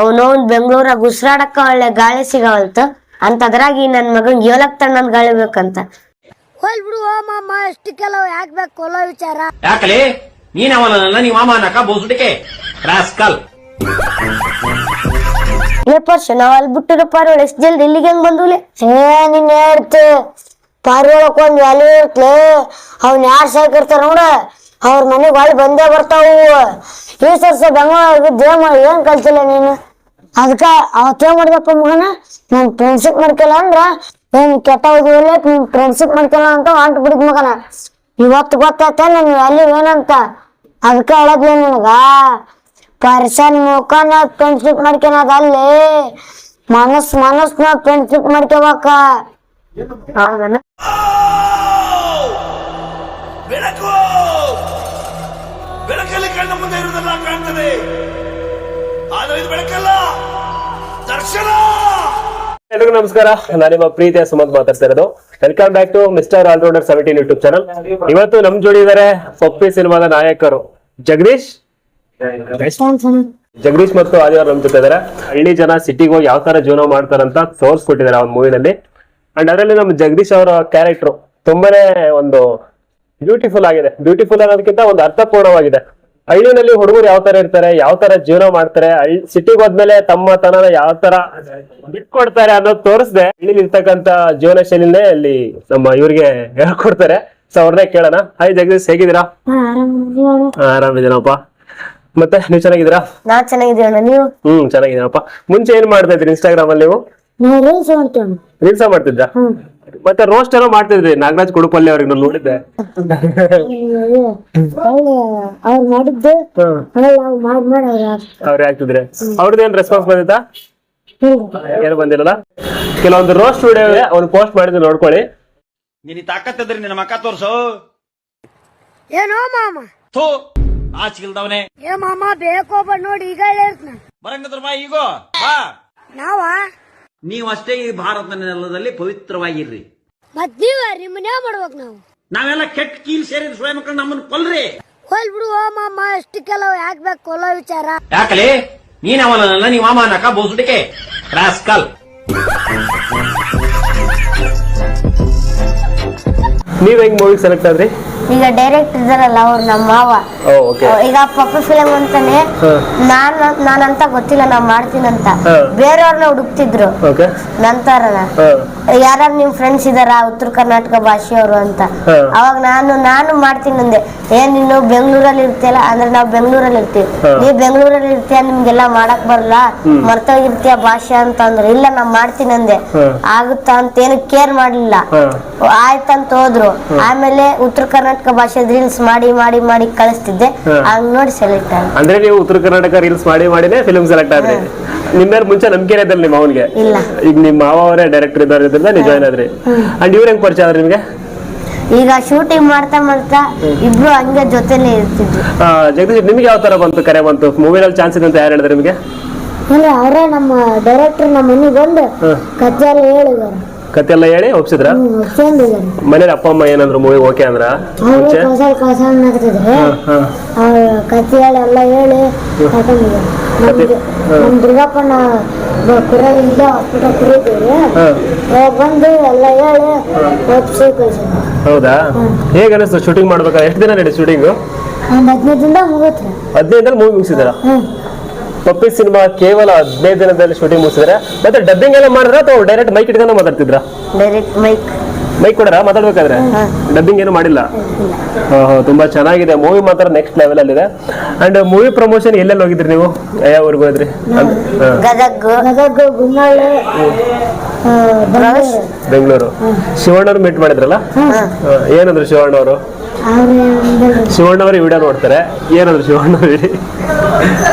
ಅವನವನ್ ಬೆಂಗಳೂರಾಗ ಉಸಿರಾಡಕ್ಕ ಒಳ್ಳೆ ಗಾಳಿ ಸಿಗವಲ್ತ ಅಂತದ್ರಾಗಿ ನನ್ ಮಗನ್ ಏಳಕ್ ತಣ್ಣನ್ ಗಾಳಿ ಬೇಕಂತ. ಹೋಲ್ ಬಿಡು ಓ ಮಾಮ ಅಷ್ಟಕ್ಕೆಲ್ಲ ಯಾಕೆ ಬೇಕು ವಿಚಾರ. ಯಾಕಲಿ? ನೀನ್ ಅವನಲ್ಲ ನೀವ್ ಮಾಮ ಅನ್ನಕ ಬೋಸುಟಿಕೆ. ರಾಸ್ಕಲ್. ಲೇ ಪರ್ಶ ನಾವ್ ಅಲ್ಲಿ ಬಿಟ್ಟಿರೋ ಪಾರೋಳ ಎಷ್ಟ್ ಜಲ್ದಿ ಇಲ್ಲಿಗೆ ಹೆಂಗ್ ಬಂದ್ವುಲೆ? ಏ ನಿನ್ ಹೇಳ್ತಿ ಪಾರಿವಾಳಕ್ ಒಂದ್ ವ್ಯಾಲ್ಯೂ ಇರ್ತ್ಲೆ ಅವ್ನ ಯಾರ್ ಸಾಕಿರ್ತಾರ ನೋಡ ಅವ್ರ ಮನೆಗ್ ಒಳ್ಳೆ ಬಂದೇ ಬರ್ತಾವು. ಈ ಬಂಗಾರ ಬೆಂಗಳೂರಿಗೆ ದೇವ್ ಮಾಡಿ ಏನ್ ಕಲ್ತಿಲ್ಲ ನೀನು? ಅದಕ್ಕ ಅವತ್ತೇ ಮಾಡಿದಪ್ಪ ಮಗನ ನಾನ್ ಫ್ರೆಂಡ್ಶಿಪ್ ಮಾಡ್ಕಲ್ಲ ಅಂದ್ರ ಏನ್ ಕೆಟ್ಟ ಹೋಗಿಲ್ಲ ನಿಮ್ ಫ್ರೆಂಡ್ಶಿಪ್ ಮಾಡ್ಕಲ್ಲ ಅಂತ ಹೊಂಟ್ ಬಿಡಿದ್ ಮಗನ. ಇವತ್ತು ಗೊತ್ತಾಯ್ತ ನನ್ ವ್ಯಾಲ್ಯೂ ಏನಂತ? ಅದಕ್ಕ ಹೇಳದ್ಲೆ ನಿನಗ ಪರ್ಸನ್ ಮುಖನ ಫ್ರೆಂಡ್ಶಿಪ್ ಮಾಡ್ಕೊಳದ ಅಲ್ಲಿ. ಮನಸ್ ಮನಸ್ನ ಫ್ರೆಂಡ್ಶಿಪ್ ಮಾಡ್ಕೋಬೇಕ ಹೌದನ? ಬೆಳಕು! ಕಣ್ಣ ಮುಂದೆ ಇರುವುದೆಲ್ಲ ಕಾಣ್ತದೆ. ಆದರೆ ಇದು ಬೆಳಕಲ್ಲ. ದರ್ಶನ! ಎಲ್ರಿಗೂ ನಮಸ್ಕಾರ. ನಾನು ನಿಮ್ಮ ಪ್ರೀತಿಯ ಸುಮಂತ್ ಮಾತಾಡ್ತಾ ಇರೋದು. Welcome back to mister all rounder seventeen YouTube channel ಇವತ್ತು ನಮ್ ಜೋಡಿ ಇದಾರೆ ಪಪ್ಪಿ ಸಿನಿಮಾದ ನಾಯಕರು. ಜಗದೀಶ್? ಜಗದೀಶ್ ಮತ್ತು ಆದಿವಾರ ನಮ್ ಜೊತೆ ಇದಾರೆ. ಹಳ್ಳಿ ಜನ ಸಿಟಿಗೆ ಹೋಗಿ ಯಾವ ತರ ಜೀವನ ಮಾಡ್ತಾರಂತ ತೋರಿಸ್ಕೊಟ್ಟಿದ್ದಾರೆ ಆ ಮೂವಿನಲ್ಲಿ ಅಂಡ್ ಅದರಲ್ಲಿ ನಮ್ಮ ಜಗದೀಶ್ ಅವರ ಕ್ಯಾರೆಕ್ಟರ್ ತುಂಬಾನೇ ಒಂದು ಬ್ಯೂಟಿಫುಲ್ ಆಗಿದೆ. ಬ್ಯೂಟಿಫುಲ್ ಅನ್ನೋದಕ್ಕಿಂತ ಒಂದು ಅರ್ಥಪೂರ್ಣವಾಗಿದೆ. ಹಳ್ಳಿನಲ್ಲಿ ಹುಡುಗರು ಯಾವ ತರ ಇರ್ತಾರೆ ಯಾವ ತರ ಜೀವನ ಮಾಡ್ತಾರೆ ಸಿಟಿಗೆ ಹೋದ್ಮೇಲೆ ತಮ್ಮ ತನನ ಯಾವ ತರ ಬಿಟ್ಕೊಡ್ತಾರೆ ಅನ್ನೋದು ತೋರಿಸ್ದೆ. ಹಳ್ಳಿಲಿ ಇರ್ತಕ್ಕಂತ ಜೀವನ ಶೈಲಿನೇ ಅಲ್ಲಿ ನಮ್ಮ ಇವ್ರಿಗೆ ಹೇಳ್ಕೊಡ್ತಾರೆ. ಸೊ ಅವ್ರನ್ನೇ ಕೇಳೋಣ. ಹಾಯ್ ಜಗದೀಶ್ ಹೇಗಿದ್ದೀರಾ? ಆರಾಮಿದ್ದೀನಪ್ಪ. ಮತ್ತೆ ನೀವು ಚೆನ್ನಾಗಿದ್ದೀರಾ? ನಾ ಚೆನ್ನಾಗಿದ್ದೀನಿ ನೀವು? ಹ್ಮ್ ಚೆನ್ನಾಗಿದ್ದೀನಪ್ಪ. ಮುಂಚೆ ಏನ್ ಮಾಡ್ತಾ ಇದ್ರಿ ಇನ್ಸ್ಟಾಗ್ರಾಮ್ ಅಲ್ಲಿ ನೀವು? ರೀಲ್ಸ್ ಮಾಡ್ತಿದ್ದ ಮತ್ತೆ ರೋಸ್ಟ್ ಏನೋ ಮಾಡ್ತಿದ್ರಿ. ನಾಗರಾಜ್ ಕುಡುಪಲ್ಲಿ ಅವ್ರಿಗೆ ನಾನು ನೋಡಿದ್ದೆ. ಅವ್ರು ಮಾಡಿದ್ದು ಆಮೇಲೆ ನಾವು ಮಾಡಿ ಮಾಡಿ ಅವ್ರು ಅವ್ರು ಹಾಕ್ತಿದ್ರೆ ಅವ್ರದ್ದು ಏನ್ ರೆಸ್ಪಾನ್ಸ್ ಬಂದಿತ್ತಾ? ಏನು ಬಂದಿರಲ್ಲ ಕೆಲವೊಂದು ರೋಸ್ಟ್ ವಿಡಿಯೋ ಅವ್ರು ಪೋಸ್ಟ್ ಮಾಡಿದ್ರು ನೋಡ್ಕೊಳ್ಳಿ. ನಿನ್ ತಾಕತ್ತಿದ್ರೆ ನಿನ್ನ ಮಕ್ಕ ತೋರ್ಸು. ಏನೋ ಮಾಮ. ಥೂ ಆಚಿಲ್ದವನೆ ಏ ಮಾಮ ಬೇಕೋಬ ನೋಡಿ ಈಗ ಹೇಳಿರ್ತ ಬರಂಗದ್ರ ಬಾ ಈಗೋ ಬಾ. ನಾವ? ನೀವು ಅಷ್ಟೇ ಈ ಭಾರತ ನೆಲದಲ್ಲಿ ಪವಿತ್ರವಾಗಿರ್ರಿ. ಮತ್ ನೀವ ನಿಮ್ಮನ್ನೇ ಮಾಡ್ಬೇಕು ನಾವು. ನಾವೆಲ್ಲ ಕೆಟ್ಟ ಕೀಲ್ ಸೇರಿ ಸ್ವಯಂ ಮಕ್ಕಳು ನಮ್ಮನ್ನ ಕೊಲ್ರಿ. ಹೋಲ್ ಬಿಡು ಓ ಮಾಮ ಅಷ್ಟಕ್ಕೆಲ್ಲ ಯಾಕೆ ಬೇಕು ಕೊಲ್ಲೋ ವಿಚಾರ? ಯಾಕಲೇ? ನೀನ್ ಅವನಲ್ಲ ನೀವ್ ಮಾಮ ನಕ ಬೋಸುಡಿಕೆ. ರಾಸ್ಕಲ್. ನೀವ್ ಹೆಂಗ್ ಮೂವಿ ಸೆಲೆಕ್ಟ್ ಆದ್ರಿ? ಈಗ ಡೈರೆಕ್ಟ್ ಇದಾರಲ್ಲ ಅವ್ರು ನಮ್ಮ ಮಾವ. ಓ ಓಕೆ ಈಗ ಪಪ್ಪ ಫಿಲಂ ಅಂತಾನೆ ನಾನ್ ನಾನಂತ ಗೊತ್ತಿಲ್ಲ ನಾ ಮಾಡ್ತೀನಂತ. ಬೇರೆಯವ್ರನ್ನ ಹುಡುಕ್ತಿದ್ರು. ಓಕೆ ನಂತರನ. ಯಾರು ನಿಮ್ ಫ್ರೆಂಡ್ಸ್ ಇದಾರ ಉತ್ತರ ಕರ್ನಾಟಕ ಭಾಷೆಯವರು ಅಂತ. ಅವಾಗ ನಾನು ನಾನು ಮಾಡ್ತೀನಿ ಅಂದೆ. ಏನ್ ನೀನು ಬೆಂಗಳೂರಲ್ಲಿ ಇರ್ತೀಯಲ್ಲ ಅಂದ್ರೆ ನಾವು ಬೆಂಗಳೂರಲ್ಲಿ ಇರ್ತೀವಿ. ನೀವ್ ಬೆಂಗಳೂರಲ್ಲಿ ಇರ್ತೀಯ ನಿಮ್ಗೆಲ್ಲ ಮಾಡಕ್ ಬರಲ್ಲ. ಮರ್ತೋಗಿರ್ತೀಯ ಭಾಷೆ ಅಂತ ಅಂದ್ರೆ ಇಲ್ಲ ನಾ ಮಾಡ್ತೀನಿ ಅಂದೆ. ಆಗುತ್ತ ಅಂತ ಏನು ಕೇರ್ ಮಾಡ್ಲಿಲ್ಲ. ಆಯ್ತಂತ ಹೋದ್ರು. ಆಮೇಲೆ ಉತ್ತರ ಕರ್ನಾಟಕ ಭಾಷೆ ರೀಲ್ಸ್ ಮಾಡಿ ಮಾಡಿ ಮಾಡಿ ಕಳಿಸ್ತಿದ್ದೆ. ಹಂಗ್ ನೋಡಿ ಸೆಲೆಕ್ಟ್ ಆಗಿ ಅಂದ್ರೆ ನೀವು ಉತ್ತರ ಕರ್ನಾಟಕ ರೀಲ್ಸ್ ಮಾಡಿ ಮಾಡಿನೇ ಫಿಲ್ಮ್ ಸೆಲೆಕ್ಟ್ ಆದ್ರೆ? ನಿಮ್ಮ ಮುಂಚೆ ನಂಬಿಕೆ ಇದ್ದಲ್ಲ ನಿಮ್ಮ ಅವನಿಗೆ? ಇಲ್ಲ. ಈಗ ನಿಮ್ಮ ಮಾವ ಅವರೇ ಡೈರೆಕ್ಟರ್ ಇದ್ರಿಂದ ನೀವು ಜಾಯ್ನ್ ಆದ್ರಿ? ಅಂಡ್ ಇವ್ರ ಹೆಂಗ್ ಪರಿಚಯ ಆದ್ರಿ ನಿಮ್ಗೆ? ಈಗ ಶೂಟಿಂಗ್ ಮಾಡ್ತಾ ಮಾಡ್ತಾ ಇಬ್ರು ಹಂಗೆ ಜೊತೆಲೆ ಇರ್ತಿದ್ರು ಆ, ಜಗದೀಶ್ ನಿಮ್ಗೆ ಯಾವ ತರ ಬಂತು ಕರೆ ಬಂತು? ಮೂವಿನಲ್ಲಿ ಚಾನ್ಸ್ ಇದೆ ಅಂತ ಯಾರು ಹೇಳಿದ್ರೆ ನಿಮ್ಗೆ? ಅವರೇ ನಮ್ಮ ಡೈರೆಕ್ಟರ್ ನಮ್ಮ ಮನೆಗೆ ಬಂದು ಕಜ್ಜಾಲ ಹೇಳಿದಾರೆ. ಕತೆ ಎಲ್ಲ ಹೇಳಿ ಒಪ್ಸಿದ್ರ? ಮನೇಲಿ ಅಪ್ಪ ಅಮ್ಮ ಏನಂದ್ರು ಮೂವಿ ಓಕೆ ಅಂದ್ರ? ಮುಂಚೆ? ಹೇಳಿ ಎಲ್ಲ ಹೇಳಿ ಕರ್ಕೊಂಡಿದ್ದಾರೆ ನಮ್ದು ನಮ್ ದುರ್ಗಪ್ಪನ ಕುರಿಯಿಂದ ಹಾಸ್ಪಿಟಲ್ ಕುರಿತೀವಿ ಬಂದು ಎಲ್ಲ ಹೇಳಿ ಒಪ್ಸಿ ಕಳ್ಸಿದ್ರು ಹೌದಾ? ಹೇಗೆ ಅನಿಸ್ತು ಶೂಟಿಂಗ್ ಮಾಡ್ಬೇಕಾ ಎಷ್ಟು ದಿನ ನಡೀತು ಶೂಟಿಂಗ್ ಹದಿನೈದು ದಿನ ಮೂವಿ ಮುಗಿಸಿದಾರ ಪಪ್ಪಿ ಸಿನಿಮಾ ಕೇವಲ ಹದಿನೈದು ದಿನದಲ್ಲಿ ಶೂಟಿಂಗ್ ಮುಗಿಸಿದ್ರೆ ಮತ್ತೆ ಡಬ್ಬಿಂಗ್ ಎಲ್ಲ ಮಾಡಿದ್ರ ಅಥವಾ ಡೈರೆಕ್ಟ್ ಮೈಕ್ ಇಟ್ಕೊಂಡು ಮಾತಾಡ್ತಿದ್ರ? ಡೈರೆಕ್ಟ್ ಮೈಕ್ ಮೈಕ್ ಕೊಡರ ಮಾತಾಡ್ಬೇಕಾದ್ರೆ? ಡಬ್ಬಿಂಗ್ ಏನು ಮಾಡಿಲ್ಲ? ಓಹೋ ತುಂಬಾ ಚೆನ್ನಾಗಿದೆ. ಮೂವಿ ಮಾತ್ರ ನೆಕ್ಸ್ಟ್ ಲೆವೆಲ್ ಅಲ್ಲಿ ಇದೆ. ಅಂಡ್ ಮೂವಿ ಪ್ರಮೋಷನ್ ಎಲ್ಲೆಲ್ಲಿ ಹೋಗಿದ್ರಿ ನೀವು? ಯಾವ ಊರಿಗೆ ಹೋದ್ರಿ? ಬೆಂಗಳೂರು. ಶಿವಣ್ಣವ್ರು ಮೀಟ್ ಮಾಡಿದ್ರಲ್ಲ? ಏನಂದ್ರು ಶಿವಣ್ಣವರು? ಶಿವಣ್ಣವರು ವಿಡಿಯೋ ನೋಡ್ತಾರೆ. ಏನಂದ್ರು ಶಿವಣ್ಣವ್ರು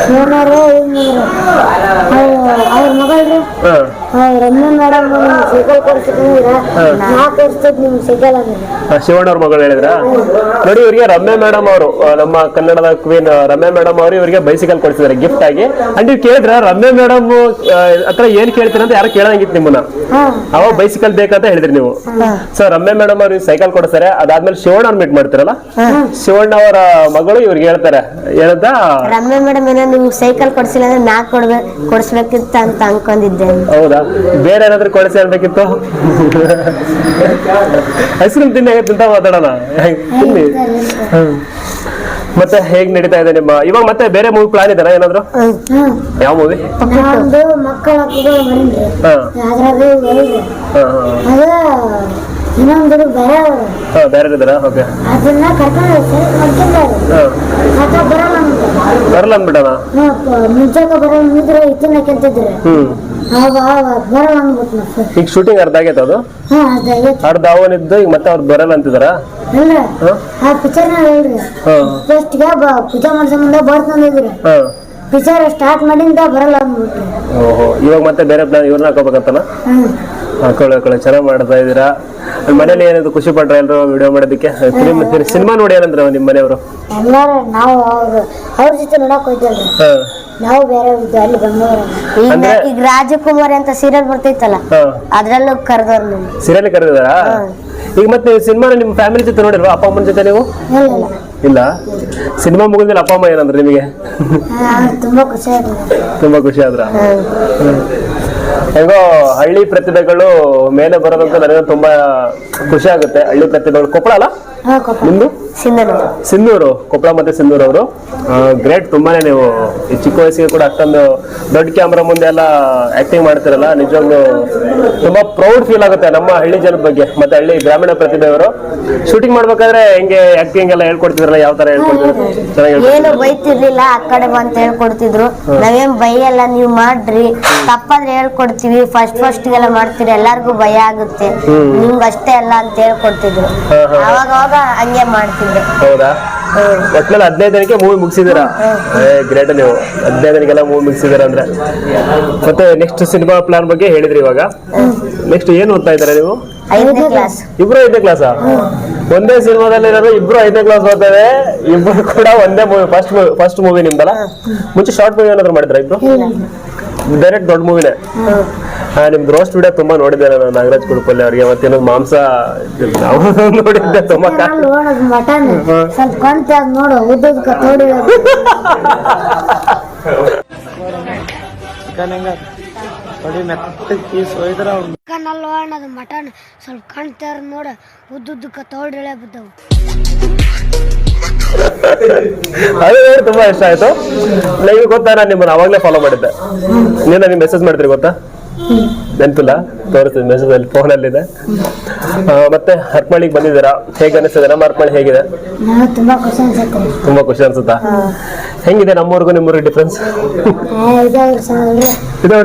ಶಿವನವರು ಅವ್ರ ಮಗಳ್ರಿ? ಮೇಡಮ್ ಸೈಕಲ್ ಶಿವಣ್ಣ ಅವ್ರ ಮಗಳು ಹೇಳಿದ್ರ? ನೋಡಿ ಇವರಿಗೆ ರಮ್ಯಾ ಮೇಡಮ್ ಅವರು ನಮ್ಮ ಕನ್ನಡದ ಕ್ವೀನ್ ರಮ್ಯಾ ಮೇಡಮ್ ಅವರು ಇವರಿಗೆ ಬೈಸಿಕಲ್ ಕೊಡ್ಸಿದ್ದಾರೆ ಗಿಫ್ಟ್ ಆಗಿ. ಅಂಡ್ ನೀವು ಕೇಳಿದ್ರ ರಮ್ಯಾ ಮೇಡಮ್ ಹತ್ರ ಏನ್ ಕೇಳ್ತೀರ ಅಂತ ಯಾರು ಕೇಳಂಗಿತ್ತು ನಿಮ್ಮನ್ನ? ಅವಾಗ ಬೈಸಿಕಲ್ ಬೇಕಂತ ಹೇಳಿದ್ರಿ ನೀವು. ಸೊ ರಮ್ಯಾ ಮೇಡಮ್ ಅವ್ರಿಗೆ ಸೈಕಲ್ ಕೊಡ್ತಾರೆ ಅದಾದ್ಮೇಲೆ ಶಿವಣ್ಣ ಅವ್ರು ಮೀಟ್ ಮಾಡ್ತಾರಲ್ಲ ಶಿವಣ್ಣ ಅವರ ಮಗಳು ಇವ್ರಿಗೆ ಹೇಳ್ತಾರೆ. ಏನಂತ ರಮ್ಯ ಮೇಡಮ್ ಏನೋ ನಿಮ್ಗೆ ಸೈಕಲ್ ಕೊಡ್ಸಿಲ್ಲ ಅಂದ್ರೆ ನಾ ಕೊಡ್ಬೇಕು ಕೊಡ್ಸ್ಬೇಕಿತ್ತ ಅಂತ ಅನ್ಕೊಂಡಿದ್ದೆ ಹೌದಾ? ಬೇರೆ ಏನಾದ್ರೂ ಕೊಡಿಸಿ ಅನ್ಬೇಕಿತ್ತು? ಐಸ್ ಕ್ರೀಮ್ ಆಗತ್ತೆ ತಿಂತ ಮಾತಾಡೋಣ? ತಿನ್ನಿ? ಹ್ಮ್. ಮತ್ತೆ ಹೇಗ್ ನಡೀತಾ ಇದೆ ನಿಮ್ಮ ಇವಾಗ ಮತ್ತೆ ಬೇರೆ ಮೂವಿ ಪ್ಲಾನ್ ಇದಾರ ಏನಾದ್ರು? ಯಾವ ಮೂವಿ ಮಕ್ಕಳ ಹಾ. ಇನ್ನೊಂದು ಬೇರೆ ಅವ್ರು. ಹಾ ಬೇರೆ ಇದಾರ? ಓಕೆ ಅದನ್ನ ಕರ್ಕೊಂಡು ಸರಿ ಮಾಡ್ಕೊಂಡಾರು ಹಾ. ಆತ ಬರಲ್ಲ ಅಂತ ಬರಲ್ಲ ಅಂದ್ಬಿಡಣ ಹಾ, ಪ- ಮುಂಚೆಗೆ ಬರಲ್ಲ ಅಂದಿದ್ರೆ ಇದನ್ನ ಕೆಂತಿದ್ರು ಹ್ಮ್. ಅವಾಗ ಅವಾಗ ಬರಲ್ಲ ಅಂದ್ಬಿಟ್ಟು ನಾವು ಈಗ ಶೂಟಿಂಗ್ ಅರ್ಧ ಆಗೈತೆ ಅದು? ಹಾ ಅದಾಗೈತೆ ಅರ್ಧ ಅವನಿದ್ದು ಈಗ ಮತ್ತೆ ಅವ್ರು ಬರಲ್ಲ ಅಂತಿದಾರ? ಅಲ್ಲ ಹಾ. ಆ ಪಿಕ್ಚರ್ನ ಹೇಳ್ರಿ. ಹಾ. ಫಸ್ಟ್ಗೆ ಪೂಜಾ ಮಾಡ್ಸೋ ಮುಂದೆ ಬರ್ತಂದಿದ್ರು ಹಾ. ಪಿಕ್ಚರ್ ಸ್ಟಾರ್ಟ್ ಮಾಡಿಂದ ಬರಲ್ಲ ಅಂದ್ಬಿಟ್ಟು ಓಹೋ ಇವಾಗ ಮತ್ತೆ ಬೇರೆ ಪ್ಲಾನ್ ಇವ್ರನ್ನ ಹಾಕೋಬೇಕಂತನ? ಹಾಕೊಳ್ಳಿ ಹಾಕೊಳ್ಳಿ ಚೆನ್ನಾಗಿ ಮಾಡ್ತಾ ಇದ್ದೀರಾ? ಮನೇಲಿ ಏನಾದ್ರು ಖುಷಿ ಪಟ್ರ ಎಲ್ಲರೂ ವಿಡಿಯೋ ಮಾಡೋದಕ್ಕೆ? ಫಿಲಿಮ್ ಸಿನಿಮಾ ನೋಡಿ ಏನಂದ್ರೆ ನಿಮ್ಮ ಮನೆಯವರು? ಎಲ್ಲಾರು ನಾವು ಅವ್ರು ಅವ್ರ ಜೊತೆ ನೋಡಕ್ ಹೋಯ್ತಲ್ರಿ ನಾವು ಬೇರೆ ಇದ್ದು ಅಲ್ಲಿ ಬೆಂಗಳೂರಲ್ಲಿ. ಈಗ ರಾಜಕುಮಾರಿ ಅಂತ ಸೀರಿಯಲ್ ಬರ್ತೈತಲ್ಲ ಅದ್ರಲ್ಲೂ ಕರೆದವ್ರು ನೀವು ಸೀರಿಯಲ್ ಕರೆದಿದಾರಾ ಈಗ ಮತ್ತೆ ಸಿನಿಮಾ ನಿಮ್ಮ ಫ್ಯಾಮಿಲಿ ಜೊತೆ ನೋಡಿಲ್ವಾ? ಅಪ್ಪ ಅಮ್ಮನ ಜೊತೆ ನೀವು? ಇಲ್ಲ ಇಲ್ಲ. ಸಿನಿಮಾ ಮುಗಿದ್ಮೇಲೆ ಅಪ್ಪ ಅಮ್ಮ ಏನಂದ್ರೆ ನಿಮಗೆ? ಆ, ತುಂಬಾ ಖುಷಿ ಆಗಿದೆ ತುಂಬಾ ಖುಷಿ ಆದ್ರ? ಹೆಂಗೋ ಹಳ್ಳಿ ಪ್ರತಿಭೆಗಳು ಮೇಲೆ ಬರೋದಂತ ನನಗೆ ತುಂಬಾ ಖುಷಿ ಆಗುತ್ತೆ. ಹಳ್ಳಿ ಪ್ರತಿಭೆಗಳು ಕೊಪ್ಪಳ ಅಲ್ಲ? ನಿಮ್ದು? ಸಿಂಧೂರು. ಕೊಪ್ಪಳ ಮತ್ತೆ ಸಿಂಧೂರ್ ಅವರು. ಗ್ರೇಟ್ ತುಂಬಾನೇ ನೀವು ಈ ಚಿಕ್ಕ ವಯಸ್ಸಿಗೆ ಕೂಡ ಅಷ್ಟೊಂದು ದೊಡ್ಡ ಕ್ಯಾಮ್ರಾ ಮುಂದೆ ಎಲ್ಲ ಆಕ್ಟಿಂಗ್ ಮಾಡ್ತಿರಲ್ಲ ನಿಜವಾಗ್ಲೂ ತುಂಬಾ ಪ್ರೌಡ್ ಫೀಲ್ ಆಗುತ್ತೆ ನಮ್ಮ ಹಳ್ಳಿ ಜನ ಬಗ್ಗೆ ಮತ್ತೆ ಹಳ್ಳಿ ಗ್ರಾಮೀಣ ಪ್ರತಿಭೆಯವರು. ಶೂಟಿಂಗ್ ಮಾಡ್ಬೇಕಾದ್ರೆ ಹೆಂಗೆ ಆಕ್ಟಿಂಗ್ ಎಲ್ಲ ಹೇಳ್ಕೊಡ್ತಿದ್ರಲ್ಲ ಯಾವ ತರ ಹೇಳ್ಕೊಡ್ತಿದ್ರು. ಏನು ಬೈತಿರ್ಲಿಲ್ಲ ಆ ಕಡೆ ಬಂತ ಹೇಳ್ಕೊಡ್ತಿದ್ರು. ನಾವೇನ್ ಬೈಯಲ್ಲ ನೀವು ಮಾಡ್ರಿ. ತಪ್ಪಾದ್ರೆ ಹೇಳ್ಕೊಡ್ತೀವಿ ಫಸ್ಟ್ ಫಸ್ಟ್ ಗೆಲ್ಲ ಮಾಡ್ತೀರಿ ಎಲ್ಲಾರ್ಗು ಭಯ ಆಗುತ್ತೆ. ನಿಮ್ಗೆ ಅಷ್ಟೇ ಅಲ್ಲ ಅಂತ ಹೇಳ್ಕೊಡ್ತಿದ್ರು. ಅವಾಗ ಅವಾಗ ಹಂಗೆ ಮಾಡ್ತಿದ್ರು. ಹೌದಾ? ಒಟ್ನಲ್ಲಿ ಹದಿನೈದು ದಿನಕ್ಕೆ ಮೂವಿ ಮುಗಿಸಿದ್ದೀರಾ? ಗ್ರೇಟ್ ನೀವು. ಹದಿನೈದು ದಿನಕ್ಕೆಲ್ಲ ಮೂವಿ ಮುಗಿಸಿದ್ದೀರಾ ಅಂದ್ರೆ? ಮತ್ತೆ ನೆಕ್ಸ್ಟ್ ಸಿನಿಮಾ ಪ್ಲಾನ್ ಬಗ್ಗೆ ಹೇಳಿದ್ರಿ ಇವಾಗ. ನೆಕ್ಸ್ಟ್ ಏನ್ ಓದ್ತಾ ಇದ್ದಾರೆ ನೀವು? ಐದನೇ ಕ್ಲಾಸ್ ಇಬ್ರು ಐದನೇ ಕ್ಲಾಸ್ ಒಂದೇ ಸಿನಿಮಾದಲ್ಲಿ ಇರೋರು ಇಬ್ರು ಐದನೇ ಕ್ಲಾಸ್ ಓದ್ತಾರೆ. ಇಬ್ರು ಕೂಡ ಒಂದೇ ಮೂವಿ ಫಸ್ಟ್ ಫಸ್ಟ್ ಮೂವಿ ನಿಮ್ದಲ್ಲ? ಮುಂಚೆ ಶಾರ್ಟ್ ಮೂವಿ ಏನಾದ್ರು ಮಾಡಿದ್ರ ಇಬ್ರು? ಡೈರೆಕ್ಟ್ ದೊಡ್ಡ ಮೂವಿನೇ ನಿಮ್ದು ರೋಸ್ಟ್ ವಿಡಿಯೋ ತುಂಬಾ ನೋಡಿದ್ದೆ ನಾನು ನಾಗರಾಜ್ ಕುಡುಪಲ್ಲಿ ಅವ್ರಿಗೆ. ಮತ್ತೇನೋ ಮಾಂಸ ನೋಡಿದ್ದೆ ತುಂಬಾ ಕಣ್ಣಲ್ಲಿ ಮಟನ್. ಸ್ವಲ್ಪ ಕಣ್ತಾರ ನೋಡ ಉದ್ದುದ್ದಕ್ಕ ಉದ್ದದ ಬಿದ್ದವು. ಅದು ನೋಡಿ ತುಂಬಾ ಇಷ್ಟ ಆಯ್ತು. ನನಗೆ ಗೊತ್ತಾ ನಾನು ನಿಮ್ಮನ್ನ ಅವಾಗಲೇ ಫಾಲೋ ಮಾಡಿದ್ದೆ. ನೀನು ನನಗೆ ಮೆಸೇಜ್ ಮಾಡಿದ್ರಿ ಗೊತ್ತಾ? ನೆನಪಿಲ್ಲ ತೋರಿಸ್ತೀನಿ ಮೆಸೇಜ್ ಅಲ್ಲಿ ಫೋನಲ್ಲಿದೆ ಮತ್ತೆ ಹರ್ಮಳಿಗೆ ಬಂದಿದ್ದೀರಾ? ಹೇಗೆ ಅನಿಸ್ತದೆ? ನಮ್ಮ ಹರ್ಮಳಿ ಹೇಗಿದೆ? ತುಂಬಾ ಖುಷಿ ಅನ್ಸುತ್ತೆ. ತುಂಬಾ ಖುಷಿ ಅನ್ಸುತ್ತಾ? ಹೆಂಗಿದೆ ನಮ್ಮೂರಿಗೂ ನಿಮ್ಮೂರಿಗೆ ಡಿಫ್ರೆನ್ಸ್ ಇದೇ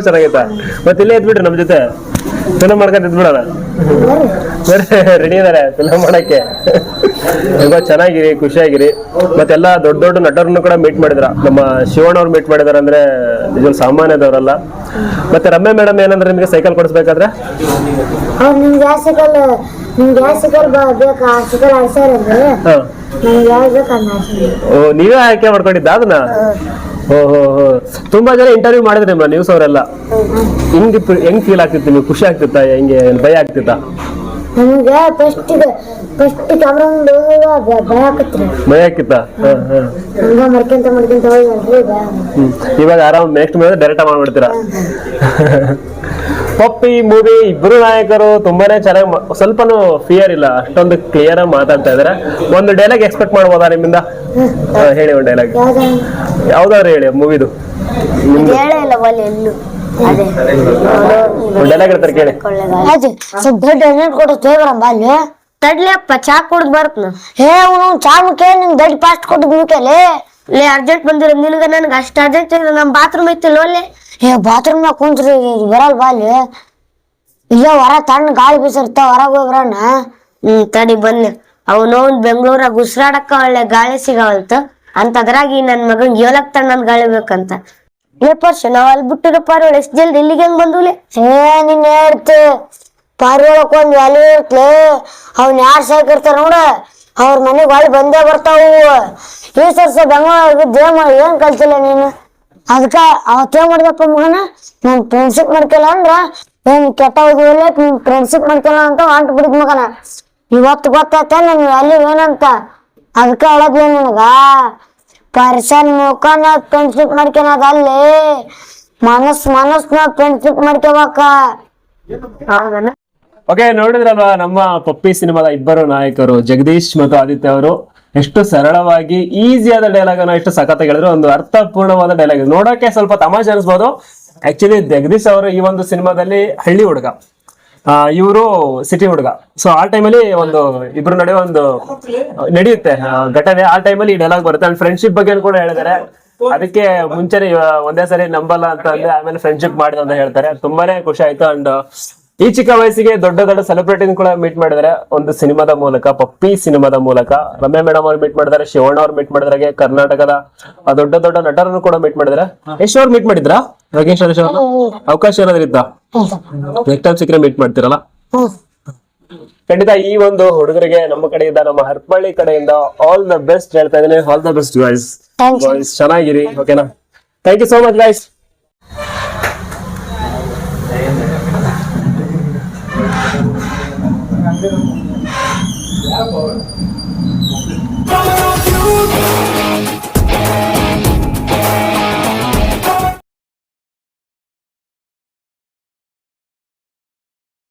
ಚೆನ್ನಾಗೈತಾ ಮತ್ತೆ ಇಲ್ಲೇ ಎದ್ಬಿಡ್ರಿ ನಮ್ಮ ಜೊತೆ? ಫಿಲಮ್ ಮಾಡ್ಕೊಂಡು ಇದ್ಬಿಡೋಣ ರೆಡಿ ಇದಾರೆ ಫಿಲಮ್ ಮಾಡಕ್ಕೆ. ಹೇಗೋ ಚೆನ್ನಾಗಿರಿ ಖುಷಿಯಾಗಿರಿ. ಮತ್ತೆಲ್ಲ ದೊಡ್ಡ ದೊಡ್ಡ ನಟರನ್ನು ಕೂಡ ಮೀಟ್ ಮಾಡಿದ್ರ. ನಮ್ಮ ಶಿವಣ್ಣ ಅವ್ರು ಮೀಟ್ ಮಾಡಿದಾರ ಅಂದ್ರೆ ನಿಜವಾಗ್ಲೂ ಸಾಮಾನ್ಯದವರಲ್ಲ. ಮತ್ತೆ ರಮ್ಯ ಮೇಡಮ್ ಏನಂದ್ರೆ ನಿಮಗೆ ಸೈಕಲ್ ಕೊಡಿಸ್ಬೇಕಾದ್ರೆ? ನಿಮ್ಗೆ ಯಾವ ಸಿಕಲ್ ನಿಮ್ಗೆ ಯಾವ ಸಿಕಲ್ ಬೇಕಾ? ಸಿಕಲ್ ಓ ನೀವೇ ಆಯ್ಕೆ ಮಾಡ್ಕೊಂಡಿದ್ದ ಅದನ್ನ? ತುಂಬಾ ಜನ ಇಂಟರ್ವ್ಯೂ ಮಾಡಿದ್ರೆ ನಿಮ್ಮ ನ್ಯೂಸ್ ಅವರೆಲ್ಲ. ಹೆಂಗ್ ಹೆಂಗ್ ಫೀಲ್ ಆಗ್ತಿತ್ತು ನೀವು ಖುಷಿ ಆಗ್ತಿತ್ತ ಹೆಂಗೆ ಭಯ ಆಗ್ತಿತ್ತಾ? ನಮ್ಗೆ ಫಸ್ಟ್ ಫಸ್ಟ್ ಕ್ಯಾಮ್ರಾ ಮುಂದೆ ಹೋಗುವಾಗ ಭಯ ಆಕತ್ರಿ ಭಯ ಆಗ್ತಿತ್ತಾ? ಹಂಗ ಮರ್ಕೊಂತ ಮರ್ಕೊಂತ ಹೋಗಿ ಇವಾಗ ಆರಾಮ್ ನೆಕ್ಸ್ಟ್ ಮೇಲೆ ಡೈರೆಕ್ಟ್ ಮಾಡ್ಬಿಡ್ತೀರಾ? ಪಪ್ಪಿ ಮೂವಿ ಇಬ್ರು ನಾಯಕರು ತುಂಬಾನೇ ಚೆನ್ನಾಗಿ ಸ್ವಲ್ಪನೂ ಫಿಯರ್ ಇಲ್ಲ ಅಷ್ಟೊಂದು ಕ್ಲಿಯರ್ ಆಗಿ ಮಾತಾಡ್ತಾ ಇದಾರೆ. ಒಂದು ಡೈಲಾಗ್ ಎಕ್ಸ್ಪೆಕ್ಟ್ ಮಾಡ್ಬೋದಾ ನಿಮ್ಮಿಂದ? ಹಾ, ಹೇಳಿ ಒಂದು ಡೈಲಾಗ್ ಯಾವ್ದ? ಯಾವ್ದಾದ್ರು ಹೇಳಿ ಮೂವಿದು ಒಂದು ಡೈಲಾಗ್ ಕೇಳಿ. ಅಜ್ಜಿ ಸ್ವಲ್ಪ ದೊಡ್ಡ ತೇಗ್ರಮ್ಮ ಚಾ ಕುಡ್ದು ಬರ್ತನ ಹೇ ಅವನು ಚಾ ಮುಖ್ಯ ನಿಂಗೆ ದೊಡ್ಡ ಪಾಸ್ಟ್ ಕೊಟ್ಟು ಮುಖ್ಯಲೇ ಲೇ ಅರ್ಜೆಂಟ್ ಬಂದಿರೋ ನಿನಗ ನನ್ಗೆ ಅಷ್ಟು ಅರ್ಜೆಂಟ್ ನಮ್ ನಮ್ಮ ಬಾತ್ರೂಮ್ ಐತಿಲ್ಲ ಒಲ್ಲೆ ಏ ಬಾತ್ರೂಮ್ ನಾಗ ಕುಂತ್ರಿ ಬರಲ್ ಬಾಲಿ ಇಲ್ಲ ಹೊರ ತಣ್ಣ ಗಾಳಿ ಬೀಸಿರ್ತ ಹೊರಗೆ ಹೋಗ್ರಣ್ಣ ಹ್ಮ್, ತಡಿ ಬಂದ್ಲಿ ಅವನು ಬೆಂಗಳೂರಾಗ ಉಸಿರಾಡಕ್ಕ ಒಳ್ಳೆ ಗಾಳಿ ಸಿಗವಲ್ತ. ಈ ನನ್ ಮಗನ್ ಏಳಕ್ ತಣ್ಣನ್ ಗಾಳಿ ಬೇಕಂತ. ಏ, ಪರ್ಷ, ನಾವ್ ಅಲ್ಲಿ ಬಿಟ್ಟಿರೋ ಪಾರ್ವಳ ಎಷ್ಟ್ ಜಲ್ದಿ ಇಲ್ಲಿಗೆ ಹೆಂಗ್ ಬಂದ್ವಿ ಏ, ನಿನ್ನ ಹೇಳ್ತಿ. ಪಾರಿವಾಳಕ್ ಒಂದ್ ವ್ಯಾಲ್ಯೂ ಇರ್ತ್ಲೆ. ಅವ್ನ ಯಾರ್ ಸಾಕಿರ್ತಾರ ನೋಡ. ಅವ್ರ ಮನೆಗ್ ಒಳ್ಳೆ ಬಂದೇ ಬರ್ತಾವು ಈ ಸರ್ಸ ಬೆಂಗಳೂರಿಗೆ ದೇವ ಏನ್ ಕಲ್ತಿಲ್ಲ ನೀನು? ಅದಕ್ಕ ಅವತ್ತೇನ್ ಮಾಡ್ದಪ್ಪ ಮಗನ, ನಾನ್ ಫ್ರೆಂಡ್ಶಿಪ್ ಮಾಡ್ಕಲ್ಲ ಅಂದ್ರ ಏನ್ ಕೆಟ್ಟ ಹೋಗಿಲ್ಲ ನಿಮ್ ಫ್ರೆಂಡ್ಶಿಪ್ ಮಾಡ್ಕಲ್ಲ ಅಂತ ಹೊಂಟ್ ಬಿಡಿದ್ ಮಗನ. ಇವತ್ತು ಗೊತ್ತಾಯ್ತ ನನ್ ವ್ಯಾಲ್ಯೂ ಏನಂತ? ಅದಕ್ಕ ಹೇಳದ್ಲೆ ನಿಮಗ, ಪರ್ಸನ್ ಮುಖನ ಫ್ರೆಂಡ್ಶಿಪ್ ಮಾಡ್ಕೊಳೋದ್ ಅಲ್ಲಿ. ಮನಸ್ ಮನಸ್ನ ಫ್ರೆಂಡ್ಶಿಪ್ ಮಾಡ್ಕೋಬೇಕ. ಓಕೆ ನೋಡಿದ್ರಲ್ವಾ, ನಮ್ಮ ಪಪ್ಪಿ ಸಿನಿಮಾದ ಇಬ್ಬರು ನಾಯಕರು ಜಗದೀಶ್ ಮತ್ತು ಆದಿತ್ಯ ಅವರು. ಎಷ್ಟು ಸರಳವಾಗಿ ಈಸಿಯಾದ ಡೈಲಾಗ್ ಅನ್ನ ಎಷ್ಟು ಸಖತ್ ಹೇಳಿದ್ರು ಒಂದು ಅರ್ಥಪೂರ್ಣವಾದ ಡೈಲಾಗ್ ನೋಡೋಕೆ ಸ್ವಲ್ಪ ತಮಾಷೆ ಅನಿಸ್ಬೋದು. ಆಕ್ಚುಲಿ ಜಗದೀಶ್ ಅವರು ಈ ಒಂದು ಸಿನಿಮಾದಲ್ಲಿ ಹಳ್ಳಿ ಹುಡುಗ. ಇವರು ಸಿಟಿ ಹುಡುಗ. ಸೊ ಆ ಟೈಮಲ್ಲಿ ಒಂದು ಇಬ್ರು ನಡುವೆ ಒಂದು, ನಡೆಯುತ್ತೆ. ಘಟನೆ. ಆ ಟೈಮಲ್ಲಿ ಈ ಡೈಲಾಗ್ ಬರುತ್ತೆ. ಅಂಡ್ ಫ್ರೆಂಡ್ಶಿಪ್ ಬಗ್ಗೆ ಕೂಡ ಹೇಳಿದ್ದಾರೆ. ಅದಕ್ಕೆ ಮುಂಚೆನೆ ಒಂದೇ ಸರಿ ನಂಬಲ್ಲ ಅಂತ ಅಂದ್ರೆ ಆಮೇಲೆ ಫ್ರೆಂಡ್ಶಿಪ್ ಮಾಡಿದ ಅಂತ ಹೇಳ್ತಾರೆ. ತುಂಬಾನೇ ಖುಷಿ ಆಯ್ತು. ಅಂಡ್ ಈ ಚಿಕ್ಕ ವಯಸ್ಸಿಗೆ ದೊಡ್ಡ ದೊಡ್ಡ ಸೆಲೆಬ್ರಿಟಿನ ಕೂಡ ಮೀಟ್ ಮಾಡಿದ್ರೆ. ಒಂದು ಸಿನಿಮಾದ ಮೂಲಕ ಪಪ್ಪಿ ಸಿನಿಮಾದ ಮೂಲಕ. ರಮ್ಯಾ ಮೇಡಮ್ ಅವ್ರು ಮೀಟ್ ಮಾಡಿದ್ದಾರೆ ಶಿವಣ್ಣ ಅವ್ರು ಮೀಟ್ ಮಾಡಿದ್ರೆ ಕರ್ನಾಟಕದ ದೊಡ್ಡ ದೊಡ್ಡ ನಟರನ್ನು ಕೂಡ ಮೀಟ್ ಮಾಡಿದ್ರೆ. ಯಶ್ ಅವ್ರು ಮೀಟ್ ಮಾಡಿದ್ರಾ? ಯೋಗೇಶ್ ಹರೀಶ್ ಅವ್ರನ್ನ? ಅವಕಾಶ ಏನಾದ್ರು ಇದ್ದ ನೆಕ್ಸ್ಟ್ ಟೈಮ್ ಸಿಕ್ಕರೆ ಮೀಟ್ ಮಾಡ್ತಿರಲ್ಲ? ಖಂಡಿತ ಈ ಒಂದು ಹುಡುಗರಿಗೆ ನಮ್ಮ ಕಡೆಯಿಂದ ನಮ್ಮ ಹರ್ಪಳ್ಳಿ ಕಡೆಯಿಂದ ಆಲ್ ದ ಬೆಸ್ಟ್ ಹೇಳ್ತಾ ಇದ್ದೀನಿ. All the best guys. ಚೆನ್ನಾಗಿರಿ ಓಕೆನಾ thank you so much guys Gracias.